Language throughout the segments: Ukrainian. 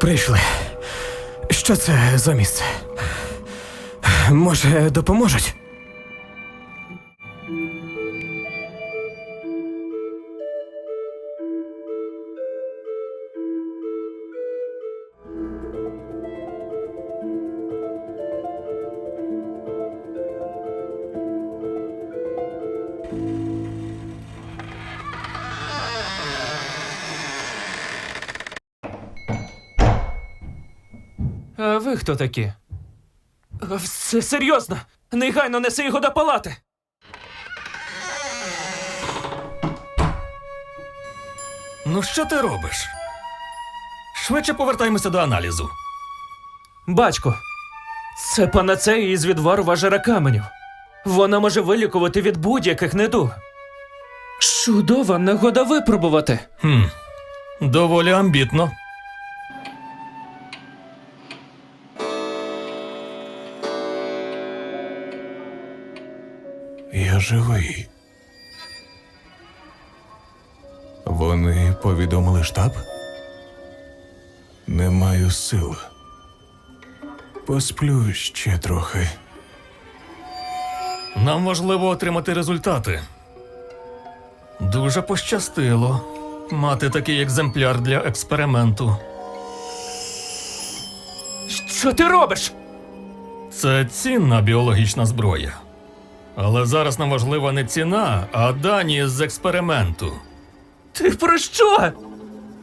Прийшли. Що це за місце? Може, допоможуть? А ви хто такі? Все серйозно! Негайно неси його до палати! Ну що ти робиш? Швидше повертаємося до аналізу. Батько, це панацея із відвару важера каменю. Вона може вилікувати від будь-яких недуг. Чудова нагода випробувати. Хм. Доволі амбітно. Я живий. Вони повідомили штаб? Не маю сил. Посплю ще трохи. Нам важливо отримати результати. Дуже пощастило мати такий екземпляр для експерименту. Що ти робиш? Це цінна біологічна зброя. Але зараз нам важлива не ціна, а дані з експерименту. Ти про що?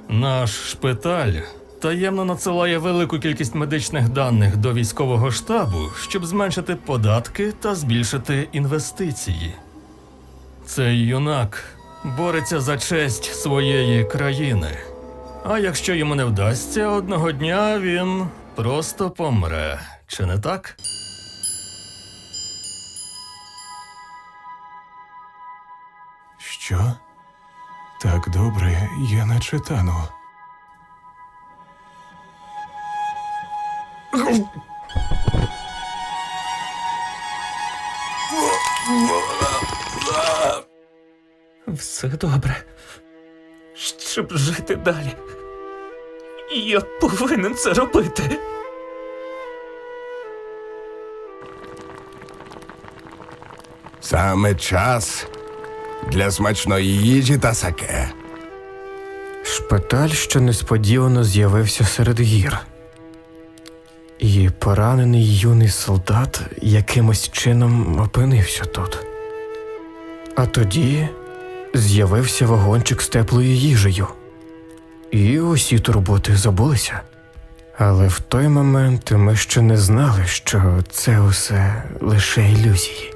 Наш шпиталь таємно надсилає велику кількість медичних даних до військового штабу, щоб зменшити податки та збільшити інвестиції. Цей юнак бореться за честь своєї країни. А якщо йому не вдасться, одного дня він просто помре. Чи не так? Що? Так добре, я не читану. Все добре. Щоб жити далі. Я повинен це робити. Саме час для смачної їжі та саке. Шпиталь, що несподівано з'явився серед гір. І поранений юний солдат якимось чином опинився тут. А тоді з'явився вагончик з теплою їжею. І усі турботи забулися. Але в той момент ми ще не знали, що це усе лише ілюзії.